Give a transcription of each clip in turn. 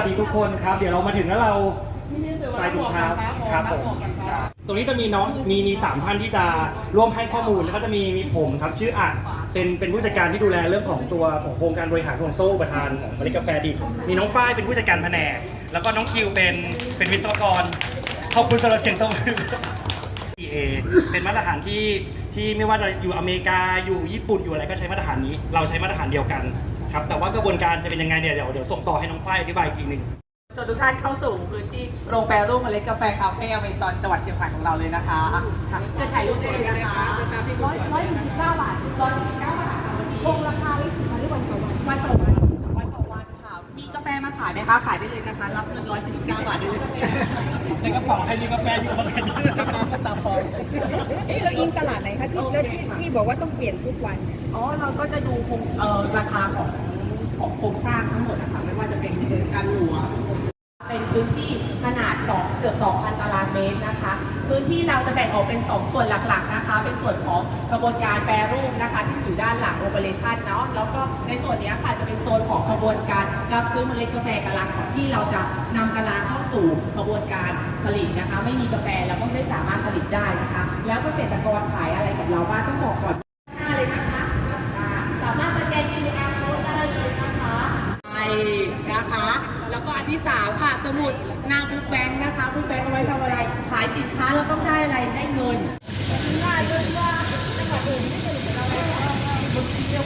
วัสดีทุกคนครับ เดี๋ยวเรามาถึงแล้วเราไปถุงเท้าครับผมตรงนี้จะมีน้องมีมีสามท่านที่จะร่วมให้ข้อมูลแล้วก็จะมีมีผมครับชื่ออัดเป็นเป็นผู้จัดการที่ดูแลเรื่องของตัวของโครงการบริหารของโซ่อุประทานของบริกาแฟดิบมีน้องฝ้ายเป็นผู้จัดการแผนกแล้วก็น้องคิวเป็นเป็นวิศวกรขอบคุณสำหรับเสียงตบมือ PA เป็นมาตรฐานที่ที่ไม่ว่าจะอยู่อเมริกาอยู่ญี่ปุ่นอยู่อะไรก็ใช้มาตรฐานนี้ เราใช้มาตรฐานเดียวกัน ครับแต่ว่ากระบวนการจะเป็นยังไงเนี่ยเดี๋ยวเดี๋ยวส่งต่อให้น้องฝ้ายอธิบายอีกทีหนึ่งชวนทุกท่านเข้าสู่พื้นที่โรงแปรรูปเมล็ดกาแฟคาเฟ่อเมซอนจังหวัดเชียงใหม่ของเราเลยนะคะจะถ่ายรูปได้เลยนะคะร้อยร้อยสิบเก้าบาทร้อยสิบเก้าบาทค่ะวันนี้คงราคาไม่ถึงวันหรือวันต่อวันวันต่อวันวันต่อวันค่ะมีกาแฟมาขายไหมคะขายได้เลยนะคะ รับเงินร้อยสิบเก้าบาทได้เลยในกระเป๋าใครมีกาแฟอยู่บ้างกันตาพอยเอ๊ะเราอิงตลาดไหนคะที่แล้ว ที่บอกว่าต้องเปลี่ยนทุกวันอ๋อเราก็จะดูโครงเอ่อราคาของของโครงสร้างทั้งหมดนะคะไม่ว่าจะเป็นการหลวง เป็นพื้นที่ขนาด 2 เกือบ 2,000 ตารางเมตรนะคะ พื้น ที่เราจะแบ่งออกเป็น 2 ส่วนหลักๆนะคะ เป็นส่วนของกระบวนการแปรรูปนะคะ ที่อยู่ด้านหลังโอ peration เนาะแล้วก็ในส่วนนี้ค่ะจะเป็นโซนของกระบวนการรับซื้อเมล็ดกาแฟกะลาของที่เราจะนำกะลาเข้าสู่กระบวนการผลิตนะคะ ไม่มีกาแฟเราก็ไม่สามารถผลิตได้นะคะ แล้วเกษตรกรขายอะไรกับเราบ้างต้องบอกก่อน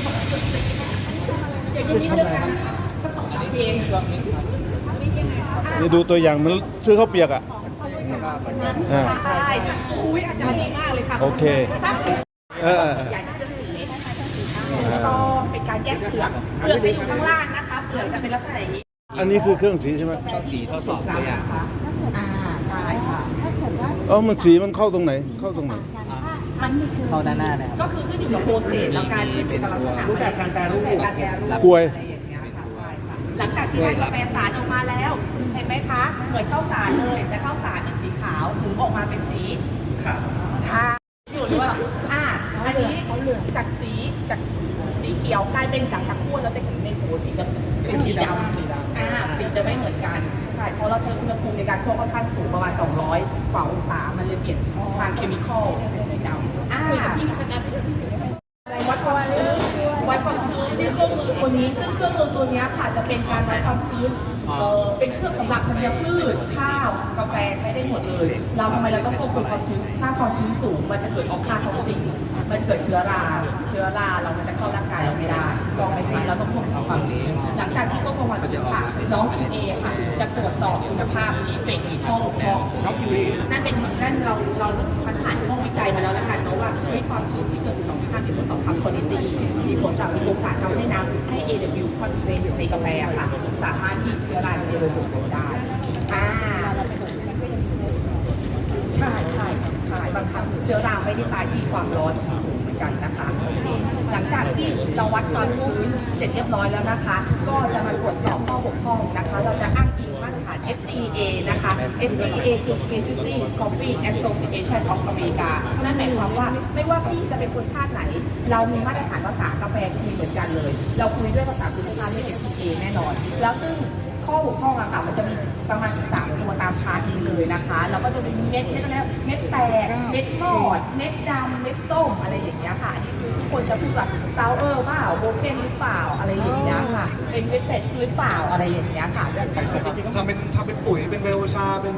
องอย่างนี้เรื่องการก็ของเพลงนี่ดูตัวอย่างมันซื้อข้าวเปียกอะอ่าใช่ใช่อุ้ยอาจารย์ดีมากเลยค่ะโอเคสักเออใหญ่เครื่องสีต้องเป็นการแยกเปลือกเปลือกจะอยู่ข้างล่างนะคะเปลือกจะเป็นลักษณะอย่างนี้อันนี้คือเครื่องสีใช่ไหมสีทดสอบตัวอย่างอ่าใช่ค่ะถ้าเกิดว่าเอ๋อมันสีมันเข้าตรงไหนเข้าตรงไหน มันมีคือเข้าด้านหน้านะครับ ก็คือขึ้นอยู่กับโปรเซสแล้วการที่เป็นลักษณะรูปแบบการแปรรูปแบบการแปรรูปกล้วย อะไรอย่างเงี้ยค่ะใช่ค่ะหลังจากที่ได้กาแฟสารออกมาแล้ว เห็นไหมคะเหมือนข้าวสารเลยแต่ข้าวสารเป็นสีขาวหมูออกมาเป็นสีครับค่ะอยู่หรือว่าอ่าอันนี้จากสีจากสีเขียวกลายเป็นจากจากขั้วเราจะเห็นในหัวสีจะเป็นสีดำอ่าสีจะไม่เหมือนกันใช่เพราะเราใช้อุณหภูมิในการคั่วค่อนข้างสูงประมาณ 200 กว่าองศามันเลยเปลี่ยนทางเคมีคอลเป็นสีดำอ่า คุยกับพี่วิชาการวัดความชื้นวัดความชื้นที่เครื่องมือตัวนี้ซึ่งเครื่องมือตัวเนี้ยค่ะจะเป็นการวัดความชื้น เอ่อเป็นเครื่องสำหรับธัญพืช ข้าว กาแฟใช้ได้หมดเลย เราทำไมเราต้องควบคุมความชื้น ถ้าความชื้นสูง มันจะเกิดออกคาท็อกซิกมันจะเกิดเชื้อรา เชื้อราเรามันจะเข้าร่างกายเราไม่ได้ลองไหมคะเราต้องควบคุมความชื้น หลังจากที่ควบคุมความชื้นค่ะน้องคิวเอค่ะ จะตรวจสอบคุณภาพดีเฟกต์ท่อท่อน้องคิวเอนั่นเป็นนั่นเราเราพันฐานห้องวิจัยมาแล้วแล้วกันเนาะว่าให้ความชื้นที่เกิน12.5มีผลต่อคำคุณภาพมีผลต่อโอกาสทำให้น้ำให้ AW คอนเทนในกาแฟค่ะ สามารถที่ชื้อราจะเดินลงได้อ่าใช่ใช่ใช่บางครั้งเชื้อราไม่ได้ตายที่ความร้อนสูงเหมือนกันนะคะ หลังจากที่เราวัดความชื้นเสร็จเรียบร้อยแล้วนะคะ ก็จะมาตรวจสอบข้อบกพร่องนะคะ เราจะอ้างอิงมาตรฐาน SCA นะคะ SCA คือ Specialty Coffee Association of America นั่นหมายความว่าไม่ว่าพี่จะเป็นคนชาติไหน เรามีมาตรฐานภาษากาแฟที่เหมือนกันเลย เราคุยด้วยภาษาคุณภาพด้วย SCA แน่นอน แล้วซึ่ง ข้อบกพร่องอะค่ะมันจะมีประมาณ 13 ตัวตามชาร์ตนี้เลยนะคะ แล้วก็จะมีเม็ดเม็ดอะไรนะเม็ดแตก เม็ดมอด เม็ดดำเม็ดส้มอะไรอย่างเงี้ยค่ะอันนี้คือทุกคนจะพูดแบบซาวเออร์เปล่าโบเคนหรือเปล่าอะไรอย่างเงี้ยค่ะ เป็นเม็ดเผ็ดหรือเปล่าอะไรอย่างเงี้ยค่ะทำเป็นทำเป็นปุ๋ยเป็นเวลชาเป็น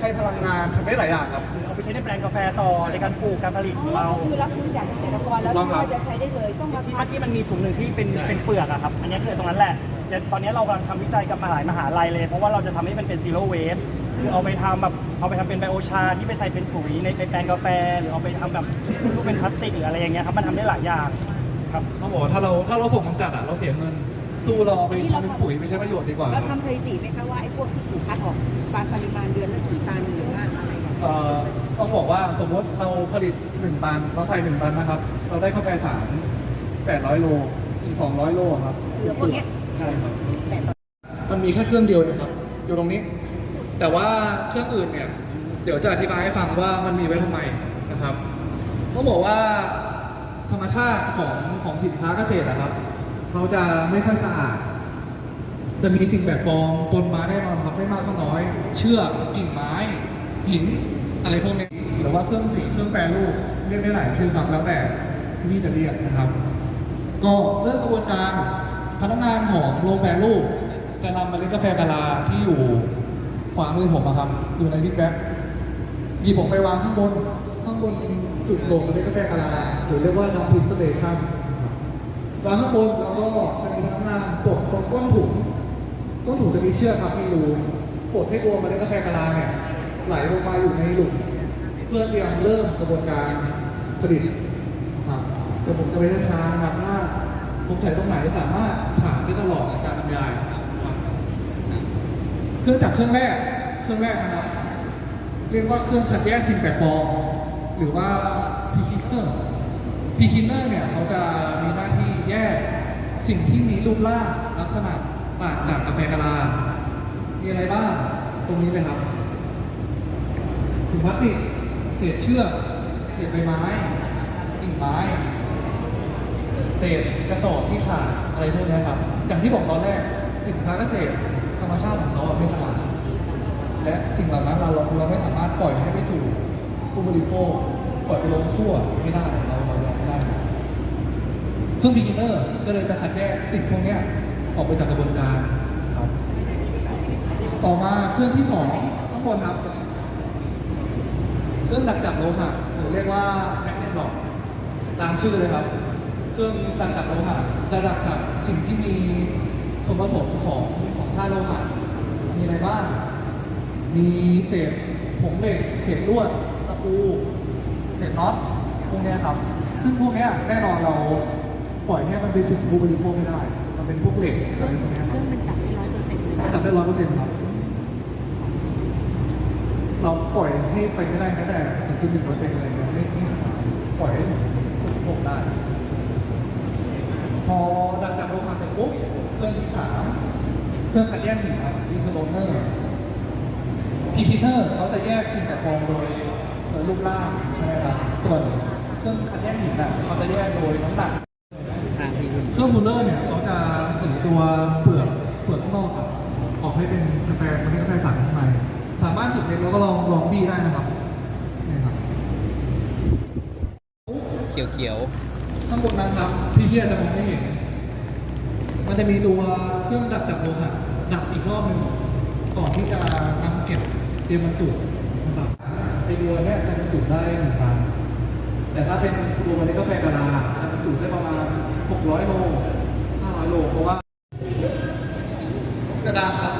ให้พลังงานทำได้หลายอย่างครับเอาไปใช้ในแปลงกาแฟต่อในการปลูกการผลิตของเราคือรับซื้อจากเกษตรกรแล้วที่ว่าจะใช้ได้เลยต้องราที่คาเมื่อกี้มันมีถุงหนึ่งที่เป็นเป็นเปลือกอะครับ อันนี้คือตรงนั้นแหละเดี๋ยว ตอนนี้เรากำลังทำวิจัยกับมหาลัยมหาลัยเลย เพราะว่าเราจะทำให้มันเป็นซีโร่เวสคือเอาไปทำแบบเอาไปทำเป็นไบโอชา ที่ไปใส่เป็นปุ๋ยในในแปลงกาแฟ หรือเอาไปทำแบบรูปเป็นพลาสติกหรืออะไรอย่างเงี้ยครับมันทำได้หลายอย่างครับต้องบอกว่าถ้าเราถ้าเราส่งกำจัดอะเราเสียเงินสู้เราเอาไปทำเป็นปุ๋ยไปใช้ประโยชน์ดีกว่าคเรารับทำสถิติไหมคะว่าไอ้พวกที่ถูกคัดออกปริมาณเดือนละกี่ตันหรือว่าอะไรอย่างเงี้ยเอ่อต้องบอกว่าสมมติเราผลิต1ตันเราใส่1ตันนะครับ เราได้กาแฟสาร800โลอีก200โลครับเหลือพวกเนี้ย ใช่ครับแปดต่อมันมีแค่เครื่องเดียวเองครับ อยู่ตรงนี้ แต่ว่าเครื่องอื่นเนี่ย เดี๋ยวจะอธิบายให้ฟังว่ามันมีไว้ทำไมนะครับ ต้องบอกว่าธรรมชาติของของสินค้าเกษตรนะครับ เขาจะไม่ค่อยสะอาด จะมีสิ่งแปลกปลอมปนมาแน่นอนครับไม่มากก็น้อย เชือกกิ่งไม้ หินอะไรพวกนี้ หรือว่าเครื่องสีเครื่องแปรรูปเรียกได้หลายชื่อครับแล้วแต่ที่พี่จะเรียกนะครับ ก็เรื่องกระบวนการ พนักงานของโรงแปรรูปจะนำเมล็ดกาแฟกาลาที่อยู่ขวามือผมอะครับอยู่ในบิ๊กแบ็คหยิบออกไปวางข้างบน ข้างบนจุดโหลดเมล็ดกาแฟกาลาหรือเรียกว่าดัมพิมสเตชันวางข้างบนแล้วก็จะมีพนักงานกดตรงก้นถุงก้นถุงจะมีเชือกครับมีรูกดให้ตัวเมล็ดกาแฟกาลาเนี่ยไหลลงมาอยู่ในหลุมเพื่อเตรียมเริ่มกระบวนการผลิตครับเดี๋ยวผมจะไปช้าๆนะครับ ถ้าผมใส่ตรงไหนสามารถถามได้ตลอดในการบรรยายนะครับเครื่องจักรเครื่องแรกเครื่องแรกนะครับ เรียกว่าเครื่องคัดแยกสิ่งแปลกปลอมหรือว่าพีคินเนอร์พีคินเนอร์เนี่ยเขาจะมีหน้าที่แยกสิ่งที่มีรูปร่างลักษณะต่างจากกาแฟกะลา มีอะไรบ้างตรงนี้เลยครับถุงพลาสติกเศษเชือกเศษใบไม้กิ่งไม้ เศษกระสอบที่ขาดอะไรพวกนี้ครับ อย่างที่บอกตอนแรกสินค้าเกษตรธรรมชาติของเขาไม่สะอาดและสิ่งเหล่านั้นเราเราไม่สามารถปล่อยให้ไปสู่ผู้บริโภคปล่อยไปลงขั้วไม่ได้เราเรายอมไม่ได้เครื่องบินเนอร์ก็เลยจะคัดแยกสิ่งพวกนี้ออกไปจากกระบวนการครับ ต่อมาเครื่องที่สองข้างบนครับเครื่องดักจับโลหะหรือเรียกว่าแมกเนตบล็อกตามชื่อเลยครับ เครื่องดักจับโลหะจะดักจับสิ่งที่มีส่วนผสมของของธาตุโลหะมีอะไรบ้าง มีเศษผงเหล็กเศษลวดตะปูเศษน็อตพวกเนี้ยครับ ซึ่งพวกเนี้ยแน่นอนเราปล่อยให้มันไปถึงผู้บริโภคไม่ได้ มันเป็นพวกเหล็กอะไรพวกเนี้ยเคครัรื่บองมันจับได้ร้อยเปอร์เซ็นต์เลยจับได้ร้อยเปอร์เซ็นต์ครับเราปล่อยให้ไปไม่ได้แม้แต่ถึงจุดหนึ่งเปอร์เซ็นต์อะไรเงี้ยไม่ไม่สามารถปล่อยให้ถึงจุดหกได้ พอดักจับโลหะเสร็จปุ๊บเครื่องที่สามเค รื่องคัดแยกหินครับดีสโลเนอร์พีคินเนอร์เขาจะแยกสิ่งแปลกปลอมโดยรูปร่างใช่ไหมครับส่วนเครื่องคัดแยกหินน่ะเขาจะแยกโดยน้ำหนักเครื่องมูลเลอร์เนี่ยเขาจะสีตัวเปลือกเปลือกข้างนอกครับออกให้เป็นกาแฟมันไม่กาแฟใสข้างในสามารถจุดเล็กแล้วก็ลองลองบี้ได้นะครับนี่ครับเขียวเขียวข้างบนนั้นครับพี่เพียจะมองไม่เห็น มันจะมีตัวเครื่องดักจับโลหะดักอีกรอบหนึ่งก่อนที่จะนำเก็บเตรียมบรรจุนะครับไอตัวเนี้ยจะบรรจุได้หนึ่งตันแต่ถ้าเป็นตัวมันนี้ก็แฟกระดาษจะบรรจุได้ประมาณ 600 โล 500 โลเพราะว่ากระดาษครับ